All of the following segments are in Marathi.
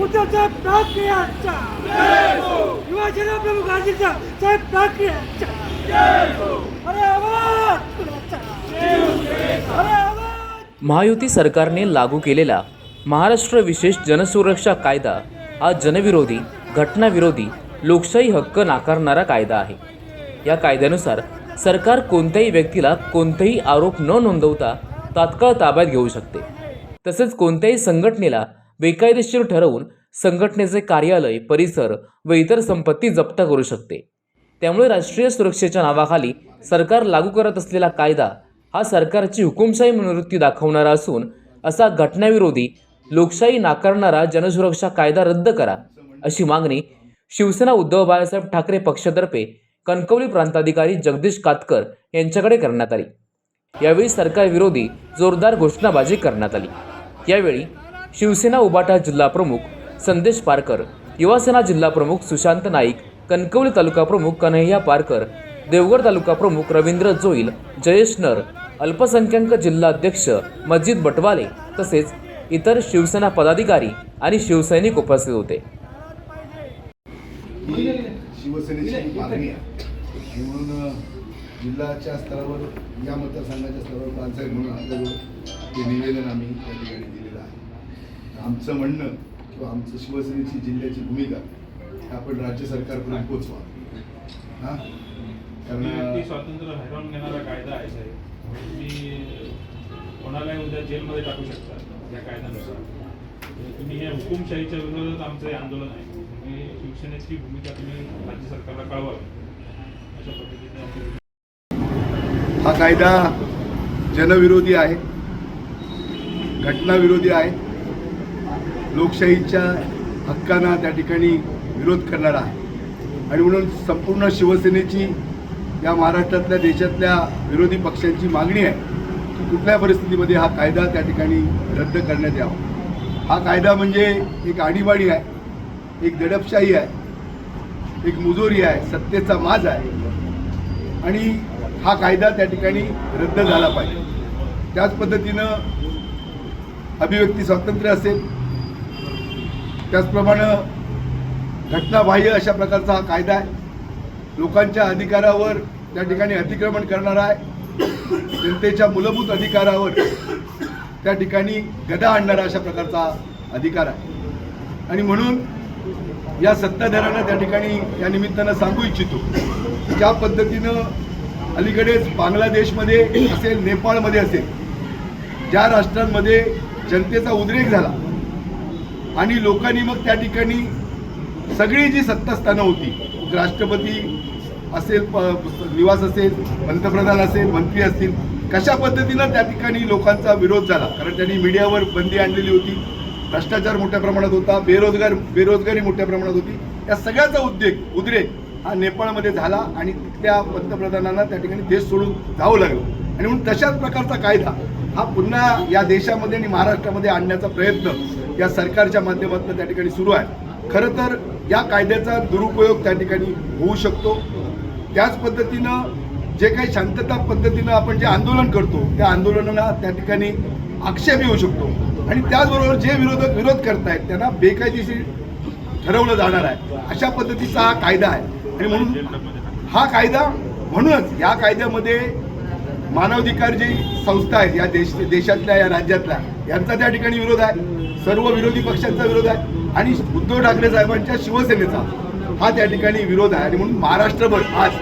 उद्धवसाहेब ठाकरे यांचा. युवासेना प्रमुख गांधीचा साहेब ठाकरे अरे महायुती सरकारने लागू केलेला महाराष्ट्र विशेष जनसुरक्षा कायदा हा जनविरोधी घटनाविरोधी लोकशाही हक्क नाकारणारा कायदा आहे. या कायद्यानुसार सरकार कोणत्याही व्यक्तीला कोणतेही आरोप न नोंदवता तात्काळ ताब्यात घेऊ शकते. तसेच कोणत्याही संघटनेला बेकायदेशीर ठरवून संघटनेचे कार्यालय परिसर व इतर संपत्ती जप्त करू शकते. त्यामुळे राष्ट्रीय सुरक्षेच्या नावाखाली सरकार लागू करत असलेला कायदा हा सरकारची हुकुमशाही मनोवृत्ती दाखवणारा असून असा घटनाविरोधी लोकशाही नाकारणारा जनसुरक्षा कायदा रद्द करा अशी मागणी शिवसेना उद्धव बाळासाहेब ठाकरे पक्षातर्फे कणकवली प्रांताधिकारी जगदीश कातकर यांच्याकडे करण्यात आली. यावेळी सरकारविरोधी जोरदार घोषणाबाजी करण्यात आली. यावेळी शिवसेना उबाटा जिल्हा प्रमुख संदेश पारकर युवासेना जिल्हा प्रमुख सुशांत नाईक कणकवली तालुका प्रमुख कन्हैया पारकर देवगड तालुका प्रमुख रवींद्र जोईल जयेश नर अल्पसंख्याक जिल्हा अध्यक्ष मजिद बटवाले तसेच इतर शिवसेना पदाधिकारी आणि शिवसैनिक उपस्थित होते. शिवसेनेची मागणी आहे. म्हणून जिल्ह्याच्या स्तरावर या मतदारसंघाच्या स्तरावर प्रांतसाहेब म्हणून आपल्याजवळ ते निवेदन आम्ही त्या ठिकाणी आमचं म्हणणं किंवा आमचं शिवसेनेची जिल्ह्याची भूमिका आपण राज्य सरकारपर्यंत पोचवा. हां? कारण स्वातंत्र्य हरवून घेणारा कायदा आहे साहेब. तुम्ही कोणालाही उद्या जेलमध्ये टाकू शकता या कायद्यानुसार. तुम्ही हे हुकुमशाहीच्या विरोधात आमचं हे आंदोलन आहे. तुम्ही शिवसेनेची भूमिका तुम्ही राज्य सरकारला कळवावी. अशा पद्धतीने हा कायदा जनविरोधी आहे. घटनाविरोधी आहे. लोकशाहीच्या हक्कांना त्या ठिकाणी विरोध करणारा आहे. आणि म्हणून संपूर्ण शिवसेनेची या महाराष्ट्रातल्या देशातल्या विरोधी पक्षांची मागणी आहे की कुठल्या परिस्थितीमध्ये हा कायदा त्या ठिकाणी रद्द करण्यात यावा. हा कायदा म्हणजे एक आणीबाणी आहे एक दडपशाही आहे एक मुजोरी आहे सत्तेचा माज आहे. आणि हा कायदा त्या ठिकाणी रद्द झाला पाहिजे. त्याच पद्धतीनं अभिव्यक्ती स्वातंत्र्य असेल त्याचप्रमाणे घटनाबाह्य अशा प्रकारचा हा कायदा आहे. लोकांच्या अधिकारावर त्या ठिकाणी अतिक्रमण करणारा आहे. जनतेच्या मूलभूत अधिकारावर त्या ठिकाणी गदा आणणारा अशा प्रकारचा अधिकार आहे. आणि म्हणून या सत्ताधाऱ्यांना त्या ठिकाणी या निमित्तानं सांगू इच्छितो ज्या पद्धतीनं अलीकडेच बांगलादेशमध्ये असेल नेपाळमध्ये असेल ज्या राष्ट्रांमध्ये जनतेचा उद्रेक झाला आणि लोकांनी मग त्या ठिकाणी सगळी जी सत्तास्थानं होती राष्ट्रपती असेल प- निवास असेल पंतप्रधान असेल मंत्री असतील कशा पद्धतीनं त्या ठिकाणी लोकांचा विरोध झाला? कारण त्यांनी मीडियावर बंदी आणलेली होती भ्रष्टाचार मोठ्या प्रमाणात होता बेरोजगार बेरोजगारी मोठ्या प्रमाणात होती. या सगळ्याचा उद्योग उद्रेक हा नेपाळमध्ये झाला आणि तिथल्या पंतप्रधानांना त्या ठिकाणी देश सोडून जावं लागलं. आणि म्हणून तशाच प्रकारचा कायदा हा पुन्हा या देशामध्ये आणि महाराष्ट्रामध्ये आणण्याचा प्रयत्न या सरकारच्या माध्यमातून त्या ठिकाणी सुरू आहे. खरं तर या कायद्याचा दुरुपयोग त्या ठिकाणी होऊ शकतो. त्याच पद्धतीनं जे काही शांतता पद्धतीनं आपण जे आंदोलन करतो त्या आंदोलनाला त्या ठिकाणी आक्षेप येऊ शकतो. आणि त्याचबरोबर जे विरोधक विरोध करतायत त्यांना बेकायदेशीर ठरवलं जाणार आहे. अशा पद्धतीचा हा कायदा आहे. आणि म्हणून हा कायदा म्हणूनच या कायद्यामध्ये मानवाधिकार जी संस्था आहेत या देश देशातल्या या राज्यातल्या. यांचा त्या ठिकाणी विरोध आहे. सर्व विरोधी पक्षांचा विरोध आहे. आणि उद्धव ठाकरे साहेबांच्या शिवसेनेचा हा त्या ठिकाणी विरोध आहे. आणि म्हणून महाराष्ट्रभर आज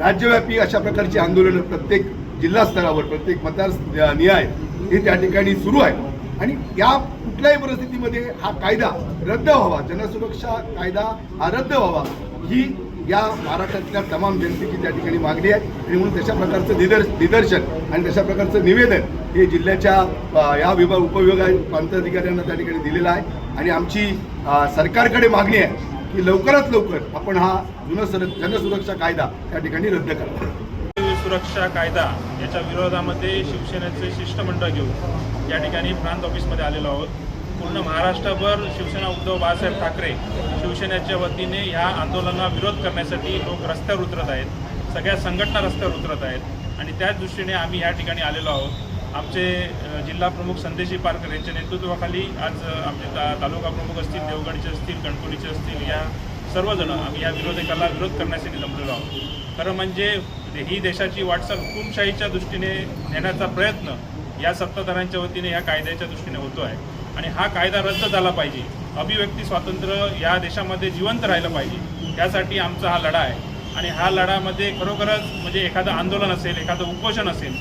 राज्यव्यापी अशा प्रकारची आंदोलनं प्रत्येक जिल्हा स्तरावर प्रत्येक मतदार निहाय हे त्या ठिकाणी सुरू आहे. आणि या कुठल्याही परिस्थितीमध्ये हा कायदा रद्द व्हावा जनसुरक्षा कायदा हा रद्द व्हावा ही या महाराष्ट्रातल्या तमाम जनतेची त्या ठिकाणी मागणी आहे. आणि म्हणून तशा प्रकारचं निदर् निदर्शन आणि तशा प्रकारचं निवेदन हे जिल्ह्याच्या या विभाग उपविभाग प्रांताधिकाऱ्यांना त्या ठिकाणी दिलेलं आहे. आणि आमची सरकारकडे मागणी आहे की लवकरात लवकर आपण हा जुनसुर जनसुरक्षा कायदा त्या ठिकाणी रद्द करा. सुरक्षा कायदा याच्या विरोधामध्ये शिवसेनेचे शिष्टमंडळ घेऊन या ठिकाणी प्रांत ऑफिसमध्ये आलेलो आहोत. पूर्ण महाराष्ट्रभर शिवसेना उद्धव बाळासाहेब ठाकरे शिवसेनेच्या वतीने ह्या आंदोलनाला विरोध करण्यासाठी लोक रस्त्यावर उतरत आहेत. सगळ्या संघटना रस्त्यावर उतरत आहेत. आणि त्याच दृष्टीने आम्ही या ठिकाणी आलेलो आहोत. आमचे जिल्हा प्रमुख संदेशी पारकर यांच्या नेतृत्वाखाली आज आमचे ता तालुका प्रमुख असतील देवगडचे असतील कणकोलीचे असतील या सर्वजण आम्ही या विरोधकाला विरोध करण्यासाठी जमलेलो आहोत. खरं म्हणजे ही देशाची वाटचाल हुकुमशाहीच्या दृष्टीने नेण्याचा प्रयत्न या सत्ताधाऱ्यांच्या वतीने या कायद्याच्या दृष्टीने होतो आहे. आणि हा कायदा रद्द झाला पाहिजे. अभिव्यक्ती स्वातंत्र्य या देशामध्ये जिवंत राहिलं पाहिजे. त्यासाठी आमचा हा लढा आहे. आणि हा लढामध्ये खरोखरच म्हणजे एखादं आंदोलन असेल एखादं उपोषण असेल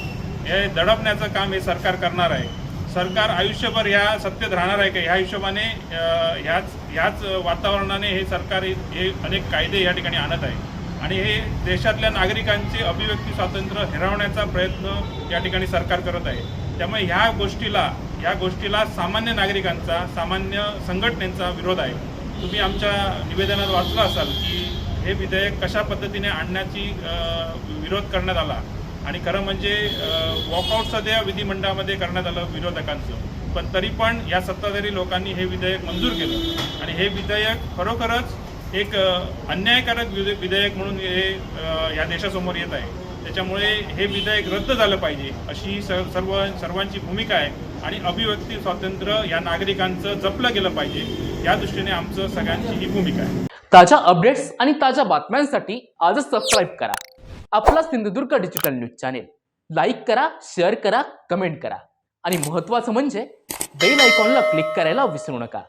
हे दडपण्याचं काम हे सरकार करणार आहे. सरकार आयुष्यभर ह्या सत्तेत राहणार आहे का? ह्या हिशोबाने ह्याच ह्याच वातावरणाने हे सरकार हे- हे अनेक कायदे या ठिकाणी आणत आहे. आणि हे देशातल्या नागरिकांचे अभिव्यक्ती स्वातंत्र्य हिरावण्याचा प्रयत्न या ठिकाणी सरकार करत आहे. त्यामुळे ह्या गोष्टीला या गोष्टीला सामान्य नागरिकांचा सामान्य संघटनेचा विरोध आहे. तुम्ही आमच्या निवेदनात वाचलं असाल की हे विधेयक कशा पद्धतीने आणण्याची विरोध करण्यात आला? आणि खरं म्हणजे वॉकआउट सध्या विधिमंडळामध्ये करण्यात आलं विरोधकांचं पण तरी पण या सत्ताधारी लोकांनी हे विधेयक मंजूर केलं. आणि हे विधेयक खरोखरच एक अन्यायकारक विधेयक म्हणून हे या देशासमोर येत आहे. त्याच्यामुळे हे विधेयक रद्द झालं पाहिजे अशी सर्व सर्वांची भूमिका आहे. आणि अभिव्यक्ती स्वातंत्र्य या नागरिकांचं जपलं गेलं पाहिजे. या दृष्टीने आमचं सगळ्यांची ही भूमिका आहे. ताज्या अपडेट्स आणि ताज्या बातम्यांसाठी आजच सबस्क्राईब करा. आपला Sindhudurg digital news channel. Like करा शेअर करा कमेंट करा. आणि महत्त्वाचं म्हणजे बेल आयकॉनला क्लिक करायला विसरू नका.